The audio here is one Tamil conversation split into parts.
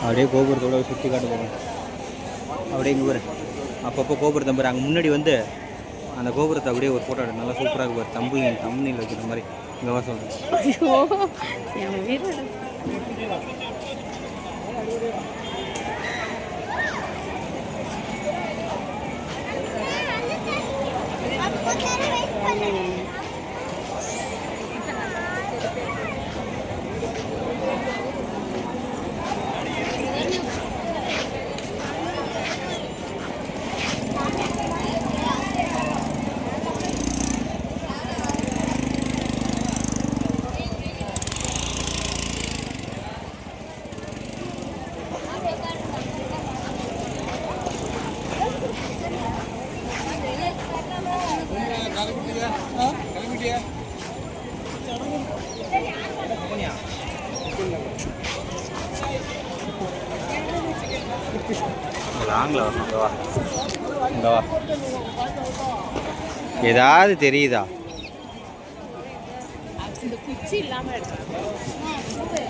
அப்படியே கோபுரத்தோட சுற்றி காட்ட போகிறோம் அப்படியே இங்கே பாரு அப்பப்போ கோபுரத்தை பாரு அங்கே முன்னாடி வந்து அந்த கோபுரத்தை அப்படியே ஒரு ஃபோட்டோ நல்லா சூப்பராக இருக்கு பாரு தம்பு தம்னியில் வைக்கிற மாதிரி இங்கே வா சொல்கிறேன் ஐயோ என் லாங்கில் வரணும் இங்கே வா இங்கே வா ஏதாவது தெரியுதா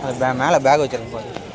அது மேலே பேக் வச்சிருக்கேன் பாரு